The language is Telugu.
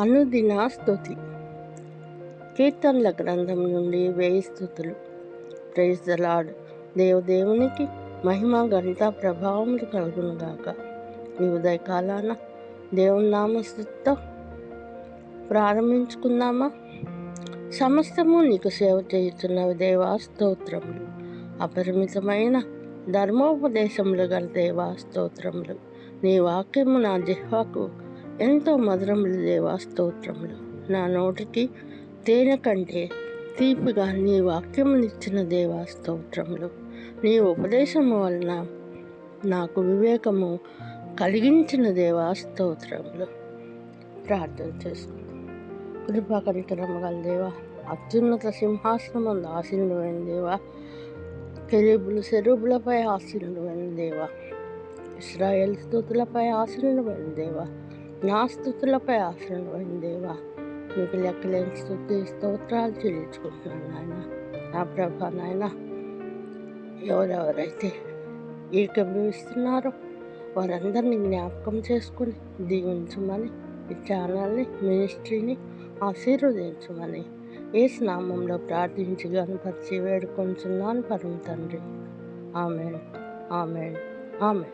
అనుదిన స్థుతి కీర్తనల గ్రంథం నుండి వేయి స్థుతులు ప్రైజ్ ద లాడ్ దేవదేవునికి మహిమ గంట ప్రభావములు కలుగునుగాక ఈ ఉదయకాలాన దేవుని నామస్థుతితో ప్రారంభించుకుందామా? సమస్తము నీకు సేవ చేస్తున్నవి దేవా స్తోత్రములు. అపరిమితమైన ధర్మోపదేశములు గల దేవా స్తోత్రములు. నీ వాక్యము నా జిహ్వాకు ఎంతో మధురములు దేవా స్తోత్రములు. నా నోటికి తేనె కంటే తీపిగా నీ వాక్యమునిచ్చిన దేవా స్తోత్రములు. నీ ఉపదేశము వలన నాకు వివేకము కలిగించిన దేవా స్తోత్రములు. ప్రార్థన చేసుకుందాం కృపాకరికరమగల దేవా అత్యున్నత సింహాసనం ఆశీనుడైన దేవా కెరీబులు సెరుబులపై ఆశీనుడైన దేవా ఇస్రాయేల్ స్థుతులపై ఆశీనుడైన దేవా నా స్థుతులపై ఆశ్రయమైన దేవా. మీకు లెక్కలేని స్థుతి స్తోత్రాలు చెల్లించుకుంటున్నాను నాయన నా ప్రభా నాయన ఎవరెవరైతే ఏకీభవిస్తున్నారో వారందరినీ జ్ఞాపకం చేసుకుని దీవించమని ఈ ఛానల్ని మినిస్ట్రీని ఆశీర్వదించమని ఏ స్నామంలో ప్రార్థించి గణపరిచి వేడుకొంచున్నాను పరమ తండ్రి. ఆమె ఆమె ఆమె